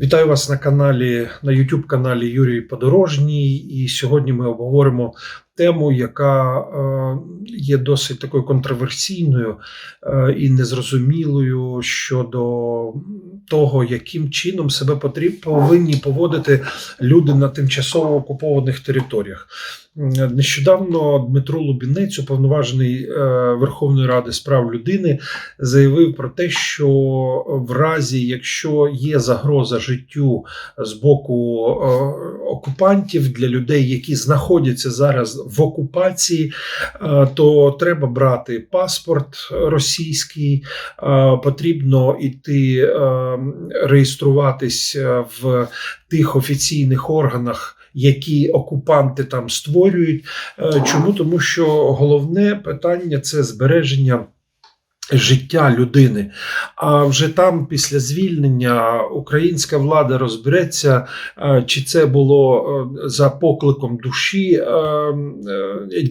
Вітаю вас на каналі на YouTube каналі Юрій Подорожній. І сьогодні ми обговоримо тему, яка е, є досить такою контроверсійною е, і незрозумілою щодо того, яким чином себе потріб, повинні поводити люди на тимчасово окупованих територіях. Нещодавно Дмитро Лубінець, уповноважений е, Верховної Ради з прав людини, заявив про те, що в разі, якщо є загроза життю з боку е, окупантів для людей, які знаходяться зараз в окупації, е, то треба брати паспорт російський, потрібно йти реєструватись е, в тих офіційних органах. Які окупанти там створюють. Е, Чому? Тому що головне питання це збереження життя людини. А вже там, після звільнення, українська влада розбереться, е, чи це було за покликом душі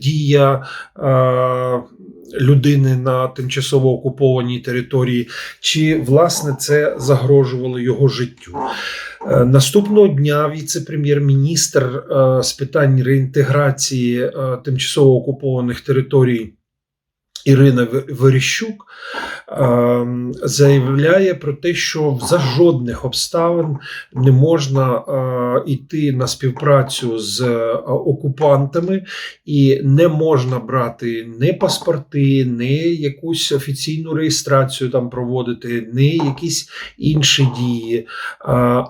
дія. Людини на тимчасово окупованій території, чи власне це загрожувало його життю. Е, Наступного дня віце-прем'єр-міністр е, з питань реінтеграції е, тимчасово окупованих територій Ірина Верещук е, заявляє про те, що за жодних обставин не можна е, йти на співпрацю з е, окупантами і не можна брати не паспорти, не якусь офіційну реєстрацію там проводити, не якісь інші дії, е,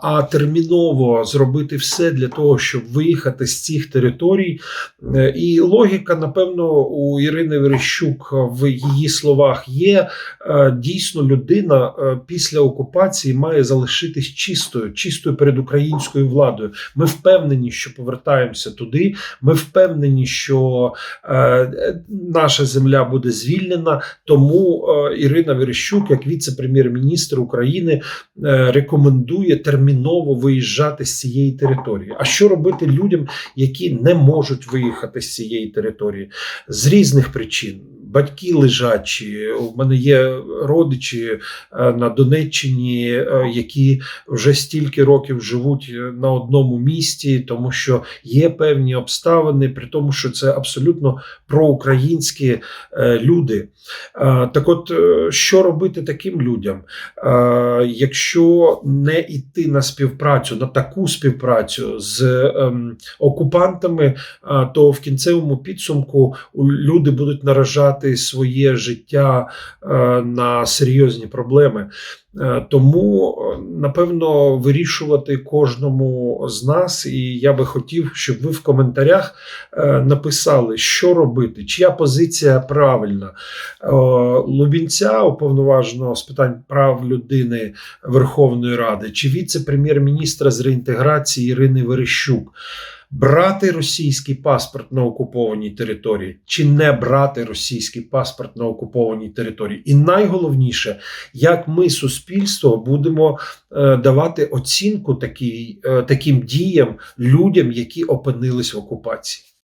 а терміново зробити все для того, щоб виїхати з цих територій. І логіка, напевно, у Ірини Верещук в її словах є. Е, Дійсно, людина е, після окупації має залишитись чистою, чистою перед українською владою. Ми впевнені, що повертаємося туди. Ми впевнені, що е, наша земля буде звільнена. Тому Ірина Верещук, як віце-прем'єр-міністр України, рекомендує терміново виїжджати з цієї території. А що робити людям, які не можуть виїхати з цієї території з різних причин? Батьки лежачі, у мене є родичі е, на Донеччині, е, які вже стільки років живуть е, на одному місці, тому що є певні обставини, при тому, що це абсолютно проукраїнські люди. Так, от що робити таким людям? Якщо не йти на співпрацю, на таку співпрацю з ем, окупантами, то в кінцевому підсумку люди будуть наражати своє життя е, на серйозні проблеми. Е, Тому, е, напевно, вирішувати кожному з нас, і я би хотів, щоб ви в коментарях написали, що робити, чия позиція правильна. Лубінця, уповноваженого з питань прав людини Верховної Ради, чи віце-прем'єр-міністра з реінтеграції Ірини Верещук. Брати російський паспорт на окупованій території чи не брати російський паспорт на окупованій території, і найголовніше, як ми, суспільство, будемо е, давати оцінку такій, е, таким діям людям, які опинились в окупації.